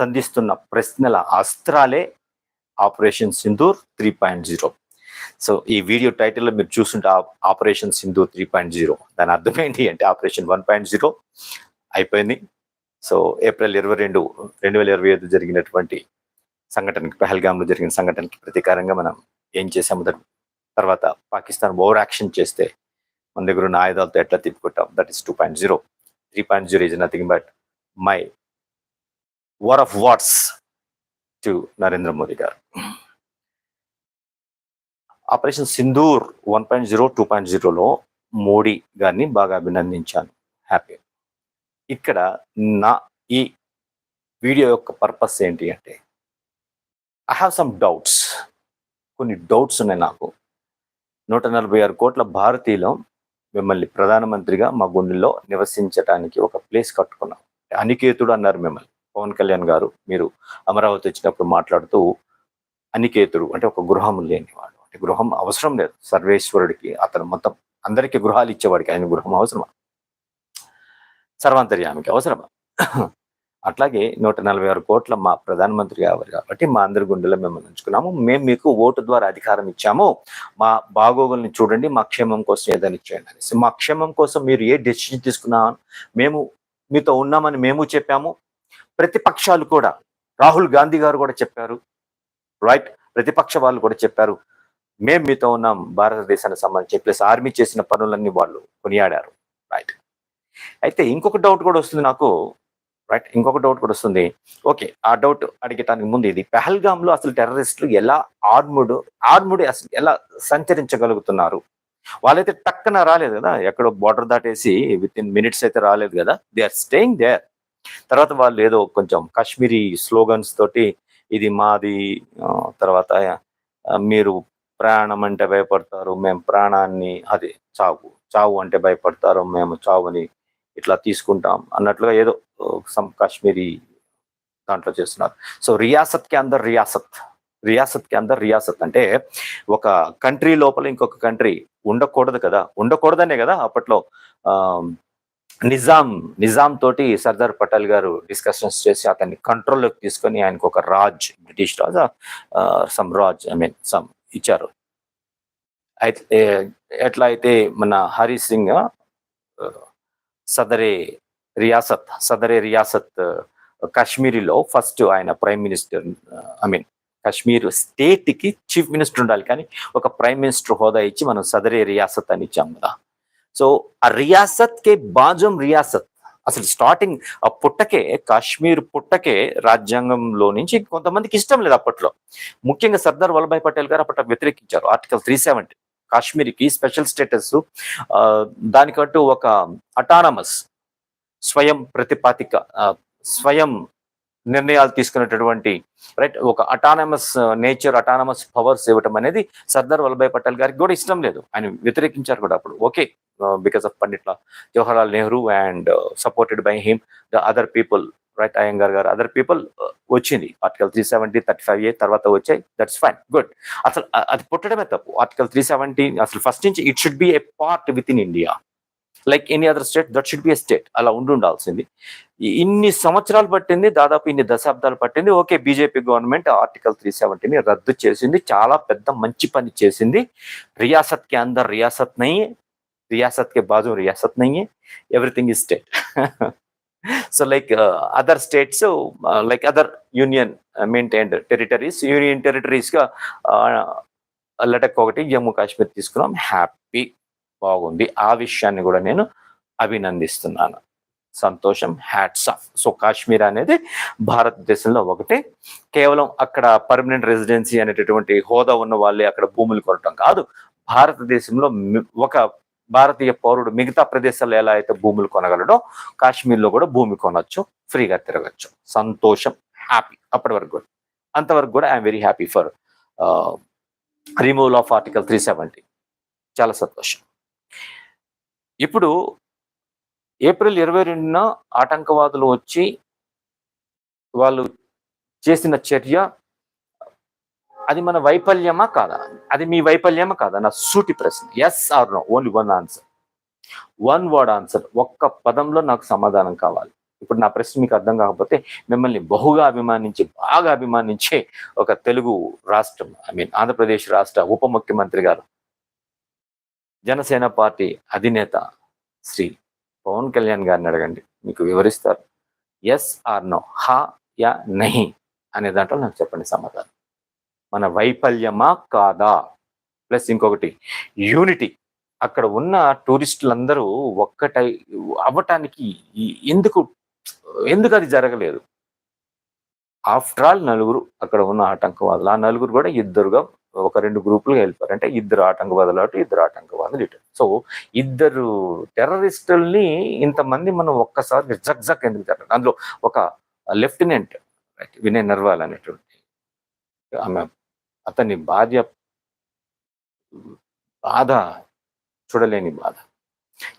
సంధిస్తున్న ప్రశ్నల అస్త్రాలే operation Sindoor three point zero. So ఈ video టైటిల్లో మీరు చూస్తుంటే operation Sindoor three point zero. దాని అర్థం ఏంటి అంటే ఆపరేషన్ వన్ పాయింట్ జీరో అయిపోయింది. సో ఏప్రిల్ ఇరవై రెండు రెండు వేల ఇరవై ఐదు జరిగినటువంటి సంఘటనకి పహల్గామ్లో జరిగిన సంఘటనకి ప్రతీకారంగా మనం ఏం చేసాము దాని తర్వాత పాకిస్తాన్ ఓవర్ యాక్షన్ చేస్తే మన దగ్గర ఉన్న ఆయుధాలతో ఎట్లా తిప్పుకుంటాం that is two point zero. Three point zero is nothing but my war of what's to Narendra Modi గారు. Operation Sindoor one point zero two point జీరోలో మోడీ గారిని బాగా అభినందించాను. హ్యాపీ ఇక్కడ నా ఈ వీడియో యొక్క పర్పస్ ఏంటి అంటే ఐ హ్యావ్ సమ్ డౌట్స్ కొన్ని డౌట్స్ ఉన్నాయి నాకు. నూట నలభై ఆరు కోట్ల భారతీయులు మిమ్మల్ని ప్రధానమంత్రిగా మా గుండెల్లో నివసించడానికి ఒక ప్లేస్ కట్టుకున్నాం. అనికేతుడు అన్నారు మిమ్మల్ని. పవన్ కళ్యాణ్ గారు మీరు అమరావతి వచ్చినప్పుడు మాట్లాడుతూ అనికేతుడు అంటే ఒక గృహం లేనివాడు అంటే గృహం అవసరం లేదు. సర్వేశ్వరుడికి అతను మొత్తం అందరికీ గృహాలు ఇచ్చేవాడికి ఆయన గృహం అవసరమా? సర్వాంతర్యామికి అవసరమా? అట్లాగే నూట నలభై ఆరు కోట్ల మా ప్రధానమంత్రి గారు కాబట్టి మా అందరి గుండెలో మేము ఉంచుకున్నాము. మేము మీకు ఓటు ద్వారా అధికారం ఇచ్చాము. మా బాగోగుల్ని చూడండి మా క్షేమం కోసం ఏదైనా చేయండి అనేసి. మా క్షేమం కోసం మీరు ఏ డెసిషన్ తీసుకున్నా మేము మీతో ఉన్నామని మేము చెప్పాము. ప్రతిపక్షాలు కూడా. రాహుల్ గాంధీ గారు కూడా చెప్పారు. రైట్ ప్రతిపక్ష వాళ్ళు కూడా చెప్పారు. మేము మీతో ఉన్నాం భారతదేశానికి సంబంధించి. ప్లస్ ఆర్మీ చేసిన పనులన్నీ వాళ్ళు కొనియాడారు. రైట్ అయితే ఇంకొక డౌట్ కూడా వస్తుంది నాకు. రైట్ ఇంకొక డౌట్ కూడా వస్తుంది. ఓకే ఆ డౌట్ అడిగటానికి ముందు ఇది. పెహల్గామ్లో అసలు టెర్రరిస్టులు ఎలా ఆర్ముడు ఆర్ముడు అసలు ఎలా సంచరించగలుగుతున్నారు? వాళ్ళైతే టక్కన రాలేదు కదా? ఎక్కడో బార్డర్ దాటేసి విత్ ఇన్ మినిట్స్ అయితే రాలేదు కదా? దే ఆర్ స్టేయింగ్ దేర్ తర్వాత వాళ్ళు ఏదో కొంచెం కాశ్మీరీ స్లోగన్స్ తోటి ఇది మాది తర్వాత మీరు ప్రాణం అంటే భయపడతారు మేము ప్రాణాన్ని అది చావు చావు అంటే భయపడతారు మేము చావుని ఇట్లా తీసుకుంటాం అన్నట్లుగా ఏదో సమ్ కాశ్మీరీ దాంట్లో చేస్తున్నారు. సో రియాసత్కి అందరు రియాసత్. రియాసత్కి అందరు రియాసత్ అంటే ఒక కంట్రీ లోపల ఇంకొక కంట్రీ ఉండకూడదు కదా ఉండకూడదనే కదా అప్పట్లో నిజాం నిజాం తోటి సర్దార్ పటేల్ గారు డిస్కషన్స్ చేసి అతన్ని కంట్రోల్లోకి తీసుకొని ఆయనకు ఒక raj British raj some raj I mean some ఇచ్చారు. అయితే ఎట్లా అయితే మన హరి సింగ్ సదరే రియాసత్ సదరే రియాసత్ కాశ్మీరీలో ఫస్ట్ ఆయన prime minister I mean Kashmir స్టేట్కి చీఫ్ మినిస్టర్ ఉండాలి. కానీ ఒక ప్రైమ్ మినిస్టర్ హోదా ఇచ్చి మనం సదరే రియాసత్ అని ఇచ్చాం కదా. సో ఆ రియాసత్ కే బాజం రియాసత్. అసలు స్టార్టింగ్ ఆ పుట్టకే కాశ్మీర్ పుట్టకే రాజ్యాంగంలో నుంచి కొంతమందికి ఇష్టం లేదు అప్పట్లో. ముఖ్యంగా సర్దార్ వల్లభాయ్ పటేల్ గారు అప్పట్లో వ్యతిరేకించారు. ఆర్టికల్ త్రీ సెవెంటీ కాశ్మీర్కి స్పెషల్ స్టేటస్ దానికంటూ ఒక అటానమస్ స్వయం ప్రతిపాతిక స్వయం నిర్ణయాలు తీసుకునేటటువంటి రైట్ ఒక అటానమస్ నేచర్ అటానమస్ పవర్స్ ఇవ్వటం అనేది సర్దార్ వల్లభాయ్ పటేల్ గారికి కూడా ఇష్టం లేదు. ఆయన వ్యతిరేకించారు కూడా అప్పుడు. Okay because of పండిట్ల Jawaharlal Nehru and supported by him the other people right Ayyangar గారు అదర్ పీపుల్ uh, వచ్చింది. Article three seventy thirty five A తర్వాత వచ్చాయి. దట్స్ ఫైన్ గుడ్ అసలు అది పుట్టడమే తప్పు. ఆర్టికల్ త్రీ సెవెంటీ అసలు ఫస్ట్ నుంచి it should be a part with in India like any other state that should be a state అలా ఉండి ఉండాల్సింది ఇన్ని సంవత్సరాలు పట్టింది దాదాపు ఇన్ని దశాబ్దాలు పట్టింది okay BJP government article three సెవెంటీని రద్దు చేసింది చాలా పెద్ద మంచి పని చేసింది. రియాసత్ కే అందర్ రియాసత్ నయ్యి రియాసత్ కే బాజు రియాసత్ నయ్యి everything is state so like other states like other union maintained territories union టెరిటరీస్గా Ladakh ఒకటి జమ్మూ కాశ్మీర్ తీసుకున్నాం. హ్యాపీ బాగుంది. ఆ విషయాన్ని కూడా నేను అభినందిస్తున్నాను. సంతోషం హ్యాట్స్ ఆఫ్. సో కాశ్మీర్ అనేది భారతదేశంలో ఒకటి. కేవలం అక్కడ పర్మనెంట్ రెసిడెన్సీ అనేటటువంటి హోదా ఉన్న వాళ్ళే అక్కడ భూములు కొనటం కాదు. భారతదేశంలో ఒక భారతీయ పౌరుడు మిగతా ప్రదేశాల్లో ఎలా అయితే భూములు కొనగలడో కాశ్మీర్లో కూడా భూమి కొనొచ్చు ఫ్రీగా తిరగచ్చు. సంతోషం హ్యాపీ. అప్పటి వరకు కూడా. అంతవరకు కూడా I'm very happy for removal of article three seventy. చాలా సంతోషం. ఇప్పుడు ఏప్రిల్ ఇరవై రెండున ఆటంకవాదులు వచ్చి వాళ్ళు చేసిన చర్య అది మన వైఫల్యమా కాదా? అది మీ వైఫల్యమా కాదా? నా సూటి ప్రశ్న. Yes or no only one answer one word answer ఒక్క పదంలో నాకు సమాధానం కావాలి. ఇప్పుడు నా ప్రశ్న మీకు అర్థం కాకపోతే మిమ్మల్ని బహుగా అభిమానించి బాగా అభిమానించే ఒక తెలుగు రాష్ట్రం ఐ మీన్ ఆంధ్రప్రదేశ్ రాష్ట్ర ఉప ముఖ్యమంత్రి గారు జనసేన పార్టీ అధినేత శ్రీ పవన్ కళ్యాణ్ గారిని అడగండి. మీకు వివరిస్తారు. ఎస్ ఆర్ నో హా యా నహి అనే దాంట్లో నాకు చెప్పండి సమాధానం. మన వైఫల్యమా కాదా? ప్లస్ ఇంకొకటి యూనిటీ అక్కడ ఉన్న టూరిస్టులందరూ ఒక్కటై అవ్వటానికి ఎందుకు ఎందుకు అది జరగలేదు? ఆఫ్టర్ ఆల్ నలుగురు అక్కడ ఉన్న ఆటంకవాదులు. ఆ నలుగురు కూడా ఇద్దరుగా ఒక రెండు గ్రూపులుగా వెళ్ళిపోయారు. అంటే ఇద్దరు ఆటంకవాదులు అటు ఇద్దరు ఆటంకవాదులు ఇటు. సో ఇద్దరు టెర్రరిస్టుల్ని ఇంతమంది మనం ఒక్కసారి జక్ జక్ ఎందుకు జరగదు అందులో ఒక లెఫ్టినెంట్ వినయ్ నర్వాల్ అనేటువంటి ఆమె అతని భార్య బాధ చూడలేని బాధ.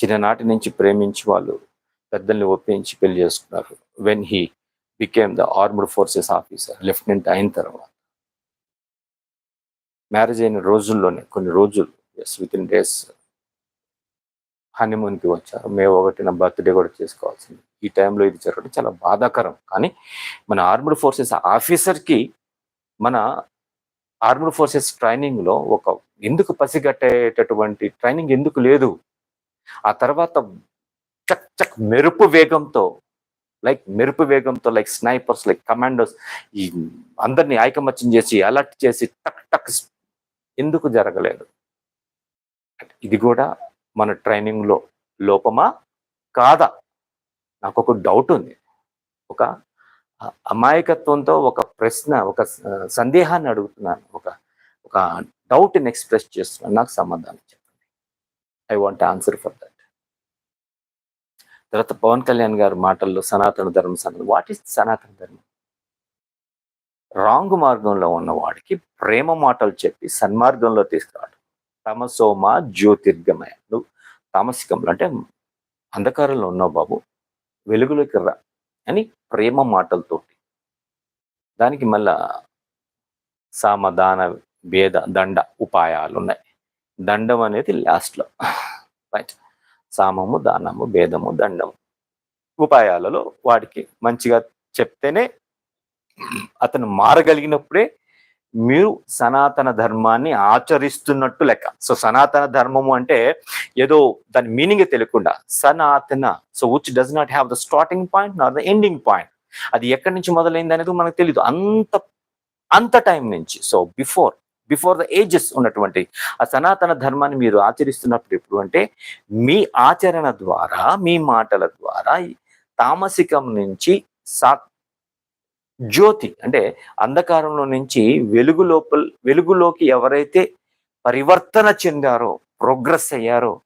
చిన్ననాటి నుంచి ప్రేమించి వాళ్ళు పెద్దల్ని ఒప్పించి పెళ్ళి చేసుకున్నారు. When he became the armed forces officer lieutenant అయిన తర్వాత. మ్యారేజ్ అయిన రోజుల్లోనే కొన్ని రోజులు ఎస్ విత్ ఇన్ డేస్ హనీమూన్కి వచ్చారు. మే ఒకటిన బర్త్డే కూడా చేసుకోవాల్సింది. ఈ టైంలో ఇది జరగడం చాలా బాధాకరం. కానీ మన ఆర్మ్డ్ ఫోర్సెస్ ఆఫీసర్కి మన ఆర్మ్డ్ ఫోర్సెస్ ట్రైనింగ్లో ఒక ఎందుకు పసిగట్టేటటువంటి ట్రైనింగ్ ఎందుకు లేదు? ఆ తర్వాత చక్ చక్ మెరుపు వేగంతో లైక్ మెరుపు వేగంతో లైక్ స్నైపర్స్ లైక్ కమాండోస్ ఈ అందరినీ ఐకమత్యం చేసి అలర్ట్ చేసి టక్ టక్ ఎందుకు జరగలేదు? ఇది కూడా మన ట్రైనింగ్లో లోపమా? కాదా? నాకు ఒక డౌట్ ఉంది. ఒక అమాయకత్వంతో ఒక ప్రశ్న ఒక సందేహాన్ని అడుగుతున్నాను. ఒక ఒక డౌట్ని ఎక్స్ప్రెస్ చేస్తున్నాను. నాకు సమాధానం చెప్పండి. I want answer for that తర్వాత పవన్ కళ్యాణ్ గారి మాటల్లో సనాతన ధర్మం సనాతన వాట్ ఈస్ సనాతన ధర్మం? రాంగ్ మార్గంలో ఉన్న వాడికి ప్రేమ మాటలు చెప్పి సన్మార్గంలో తీసుకురావడం తమసోమ జ్యోతిర్గమయ నువ్వు తామసికంలో అంటే అంధకారంలో ఉన్నావు బాబు వెలుగులోకి రా అని ప్రేమ మాటలతోటి. దానికి మళ్ళా సామదాన భేద దండ ఉపాయాలు ఉన్నాయి దండం అనేది లాస్ట్లో. రైట్. సామము దానము భేదము దండము. ఉపాయాలలో వాడికి మంచిగా చెప్తేనే అతను మారగలిగినప్పుడే మీరు సనాతన ధర్మాన్ని ఆచరిస్తున్నట్టు లెక్క. సో సనాతన ధర్మము అంటే ఏదో దాని మీనింగ్ తెలియకుండా Sanatana. So which does not have the starting point not the ending point అది ఎక్కడి నుంచి మొదలైంది అనేది మనకు తెలియదు అంత అంత టైం నుంచి. So before before the ages ఉన్నటువంటి ఆ సనాతన ధర్మాన్ని మీరు ఆచరిస్తున్నప్పుడు ఎప్పుడు అంటే మీ ఆచరణ ద్వారా మీ మాటల ద్వారా ఈ తామసికం నుంచి సాత్ జ్యోతి అంటే అంధకారంలో నుంచి వెలుగు లోపల వెలుగులోకి ఎవరైతే పరివర్తన చెందారో ప్రోగ్రెస్ అయ్యారో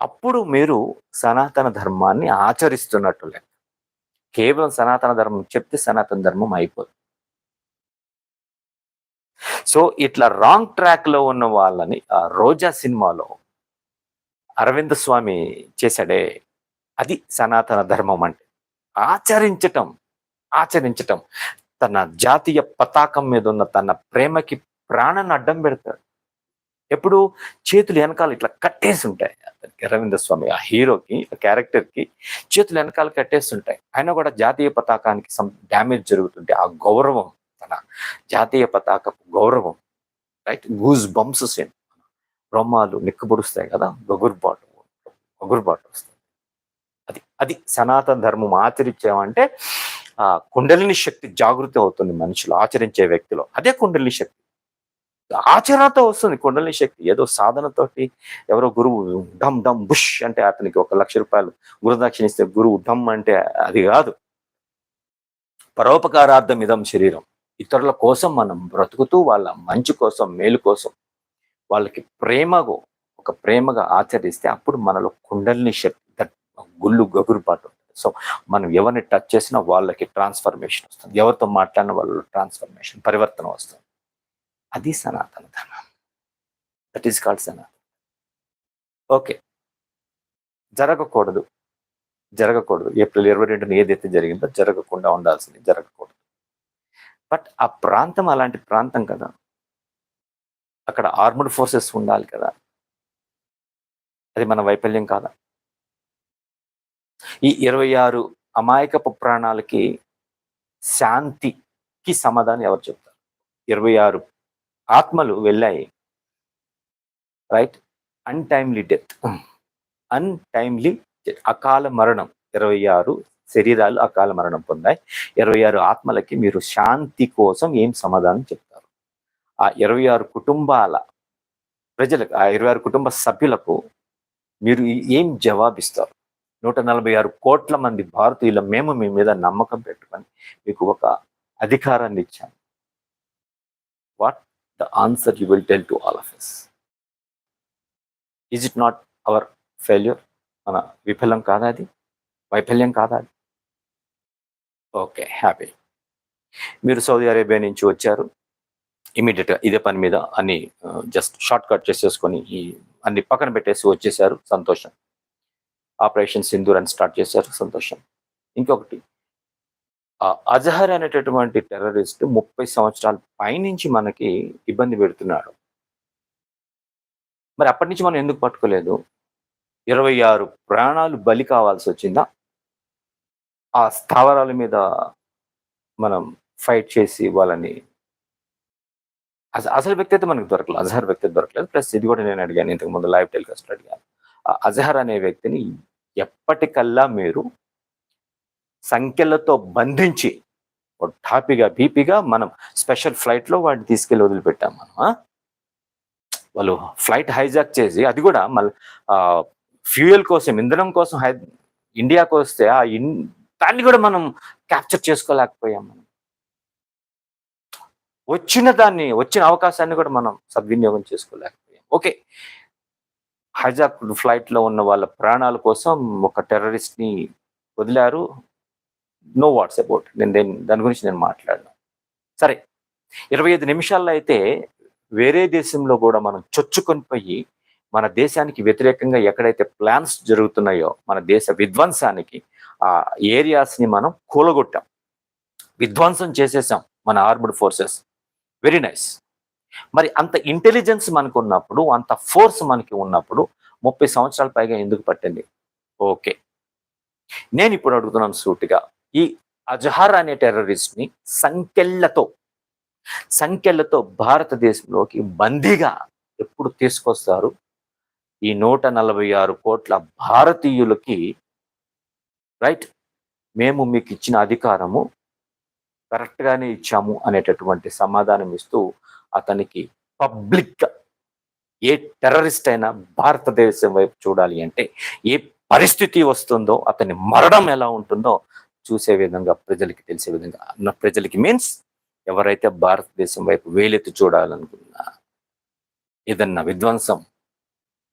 అప్పుడు మీరు సనాతన ధర్మాన్ని ఆచరిస్తున్నట్టు లెక్క. కేవలం సనాతన ధర్మం చెప్తే సనాతన ధర్మం అయిపోదు. సో ఇట్లా రాంగ్ ట్రాక్లో ఉన్న వాళ్ళని ఆ రోజా సినిమాలో అరవింద స్వామి చేశాడే అది సనాతన ధర్మం అంటే. ఆచరించటం ఆచరించటం. తన జాతీయ పతాకం మీద ఉన్న తన ప్రేమకి ప్రాణాన్ని అడ్డం పెడతాడు. ఎప్పుడు చేతులు వెనకాల ఇట్లా కట్టేసి ఉంటాయి అరవింద స్వామి ఆ హీరోకి ఆ క్యారెక్టర్కి చేతులు వెనకాల కట్టేసి ఉంటాయి అయినా కూడా జాతీయ పతాకానికి సమ్ డ్యామేజ్ జరుగుతుంటే ఆ గౌరవం తన జాతీయ పతాకపు గౌరవం రైట్? గూజ్ బంప్స్ రోమాలు నిక్కుబడుస్తాయి కదా గగుర్బాటు గగుర్బాటు వస్తాయి. అది అది సనాతన ధర్మం ఆచరించామంటే ఆ కుండలిని శక్తి జాగృతి అవుతుంది మనుషులు ఆచరించే వ్యక్తిలో. అదే కుండలిని శక్తి. ఆచరణతో వస్తుంది కుండలిని శక్తి. ఏదో సాధనతోటి ఎవరో గురువు డమ్ డమ్ బుష్ అంటే అతనికి ఒక లక్ష రూపాయలు గురుదక్షిణ ఇస్తే గురువు డమ్ అంటే అది కాదు. పరోపకారార్థం ఇదం శరీరం. ఇతరుల కోసం మనం బ్రతుకుతూ వాళ్ళ మంచి కోసం మేలు కోసం వాళ్ళకి ప్రేమగా ఒక ప్రేమగా ఆచరిస్తే అప్పుడు మనలో కుండలిని శక్తి దట్ గుళ్ళు గగురుపాటు సో మనం ఎవరిని టచ్ చేసినా వాళ్ళకి ట్రాన్స్ఫర్మేషన్ వస్తుంది. ఎవరితో మాట్లాడిన వాళ్ళు ట్రాన్స్ఫర్మేషన్ పరివర్తన వస్తుంది. అది సనాతన ధర్మం. That is called Sanatana okay జరగకూడదు. జరగకూడదు. ఏప్రిల్ ఇరవై రెండున ఏదైతే జరిగిందో జరగకుండా ఉండాల్సింది జరగకూడదు. బట్ ఆ ప్రాంతం అలాంటి ప్రాంతం కదా. అక్కడ ఆర్మడ్ ఫోర్సెస్ ఉండాలి కదా. అది మన వైఫల్యం కాదా? ఈ ఇరవై ఆరు అమాయకపు ప్రాణాలకి శాంతికి సమాధానం ఎవరు చెప్తారు? ఇరవై ఆరు ఆత్మలు వెళ్ళాయి. రైట్ అన్టైమ్లీ డెత్ అన్టైమ్లీ అకాల మరణం. ఇరవై ఆరు శరీరాలు అకాల మరణం పొందాయి. ఇరవై ఆరు ఆత్మలకి మీరు శాంతి కోసం ఏం సమాధానం చెప్తారు? ఆ ఇరవై ఆరు కుటుంబాల ప్రజలకు ఆ ఇరవై ఆరు కుటుంబ సభ్యులకు మీరు ఏం జవాబిస్తారు? నూట నలభై ఆరు కోట్ల మంది భారతీయుల మేము మీ మీద నమ్మకం పెట్టుకొని మీకు ఒక అధికారాన్ని ఇచ్చాము what the answer you will tell to all of us is it not our failure మన విఫలం కాదా అది? వైఫల్యం కాదా అది? ఓకే హ్యాపీ మీరు సౌదీ అరేబియా నుంచి వచ్చారు. ఇమీడియట్గా ఇదే పని మీద అన్ని జస్ట్ షార్ట్ కట్ చేసేసుకొని ఈ అన్ని పక్కన పెట్టేసి వచ్చేసారు. సంతోషం. ఆపరేషన్ సింధూర్ అని స్టార్ట్ చేశారు. సంతోషం. ఇంకొకటి అజహర్ అనేటటువంటి టెర్రరిస్ట్ ముప్పై సంవత్సరాల పైనుంచి మనకి ఇబ్బంది పెడుతున్నాడు. మరి అప్పటి నుంచి మనం ఎందుకు పట్టుకోలేదు? ఇరవై ఆరు ప్రాణాలు బలి కావాల్సి వచ్చిందా? ఆ స్థావరాల మీద మనం ఫైట్ చేసి వాళ్ళని అసలు వ్యక్తి అయితే మనకు దొరకలేదు. అజహర్ వ్యక్తి దొరకలేదు. ప్లస్ ఇది కూడా నేను అడిగాను ఇంతకు ముందు లైవ్ టెలికాస్ట్ అడిగాను. అజహర్ అనే వ్యక్తిని ఎప్పటికల్లా మీరు సంఖ్యలతో బంధించి ఓ టాపిగా బీపీగా మనం స్పెషల్ ఫ్లైట్లో వాడిని తీసుకెళ్ళి వదిలిపెట్టాం మనం వాళ్ళు ఫ్లైట్ హైజాక్ చేసి అది కూడా మళ్ళీ ఫ్యూయల్ కోసం ఇంధనం కోసం హై ఇండియాకు వస్తే ఆ ఇన్ దాన్ని కూడా మనం క్యాప్చర్ చేసుకోలేకపోయాం మనం. వచ్చిన దాన్ని వచ్చిన అవకాశాన్ని కూడా మనం సద్వినియోగం చేసుకోలేకపోయాం. ఓకే. హైజాక్ ఫ్లైట్లో ఉన్న వాళ్ళ ప్రాణాల కోసం ఒక టెర్రరిస్ట్ని వదిలారు. నో వాట్స్ అబౌట్ నేను దేని- దాని గురించి నేను మాట్లాడను. సరే ఇరవై ఐదు నిమిషాల్లో అయితే వేరే దేశంలో కూడా మనం చొచ్చుకొని పోయి మన దేశానికి వ్యతిరేకంగా ఎక్కడైతే ప్లాన్స్ జరుగుతున్నాయో మన దేశ విధ్వంసానికి ఆ ఏరియాస్ని మనం కూలగొట్టాం. విధ్వంసం చేసేసాం మన ఆర్మ్డ్ ఫోర్సెస్ వెరీ నైస్ మరి అంత ఇంటెలిజెన్స్ మనకు ఉన్నప్పుడు అంత ఫోర్స్ మనకి ఉన్నప్పుడు ముప్పై సంవత్సరాల పైగా ఎందుకు పట్టింది? ఓకే. నేను ఇప్పుడు అడుగుతున్నాను సూటిగా. ఈ అజహార్ అనే టెర్రరిస్ట్ని సంఖ్యలతో సంఖ్యలతో భారతదేశంలోకి బందీగా ఎప్పుడు తీసుకొస్తారు? ఈ నూట నలభై ఆరు కోట్ల భారతీయులకి రైట్ మేము మీకు ఇచ్చిన అధికారము కరెక్ట్గానే ఇచ్చాము అనేటటువంటి సమాధానం ఇస్తూ అతనికి పబ్లిక్ ఏ టెర్రరిస్ట్ అయినా భారతదేశం వైపు చూడాలి అంటే ఏ పరిస్థితి వస్తుందో అతని మరణం ఎలా ఉంటుందో చూసే విధంగా ప్రజలకి తెలిసే విధంగా ప్రజలకి మీన్స్ ఎవరైతే భారతదేశం వైపు వేలెత్తి చూడాలనుకున్నా ఏదన్నా విధ్వంసం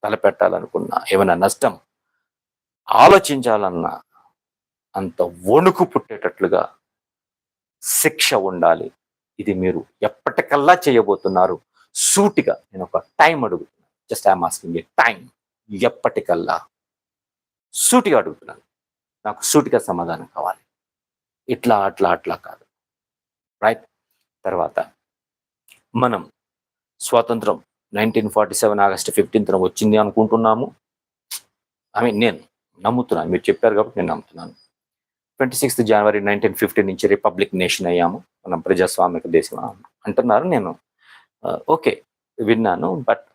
తలపెట్టాలనుకున్నా ఏమైనా నష్టం ఆలోచించాలన్నా అంత వణుకు పుట్టేటట్లుగా శిక్ష ఉండాలి. ఇది మీరు ఎప్పటికల్లా చేయబోతున్నారు. సూటిగా నేను ఒక టైం అడుగుతున్నాను. Just I'm asking a time. ఎప్పటికల్లా. సూటిగా అడుగుతున్నాను. నాకు సూటిగా సమాధానం కావాలి. ఇట్లా అట్లా అట్లా కాదు. రైట్? తర్వాత మనం స్వాతంత్రం nineteen forty seven August fifteenth వచ్చింది అనుకుంటున్నాము. ఐ మీన్ నేను నమ్ముతున్నాను. మీరు చెప్పారు కాబట్టి నేను నమ్ముతున్నాను. Twenty sixth January nineteen fifty నుంచి రిపబ్లిక్ నేషన్ అయ్యాము. మనం ప్రజాస్వామిక దేశం అంటున్నారు నేను. ఓకే విన్నాను బట్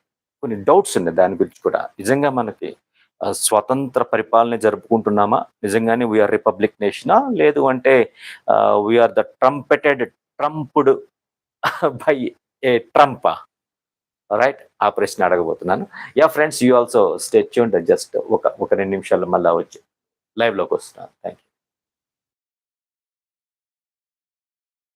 కొన్ని డౌట్స్ ఉన్నాయి దాని గురించి కూడా. నిజంగా మనకి స్వతంత్ర పరిపాలన జరుపుకుంటున్నామా? నిజంగానే వీఆర్ రిపబ్లిక్ నేషనా లేదు అంటే we are the trumpeted trumped by a ట్రంపా right ఆ? ప్రశ్న అడగబోతున్నాను. Yeah friends you also stay just ఒక ఒక రెండు నిమిషాలు మళ్ళీ వచ్చి లైవ్లోకి వస్తున్నాను. Thank you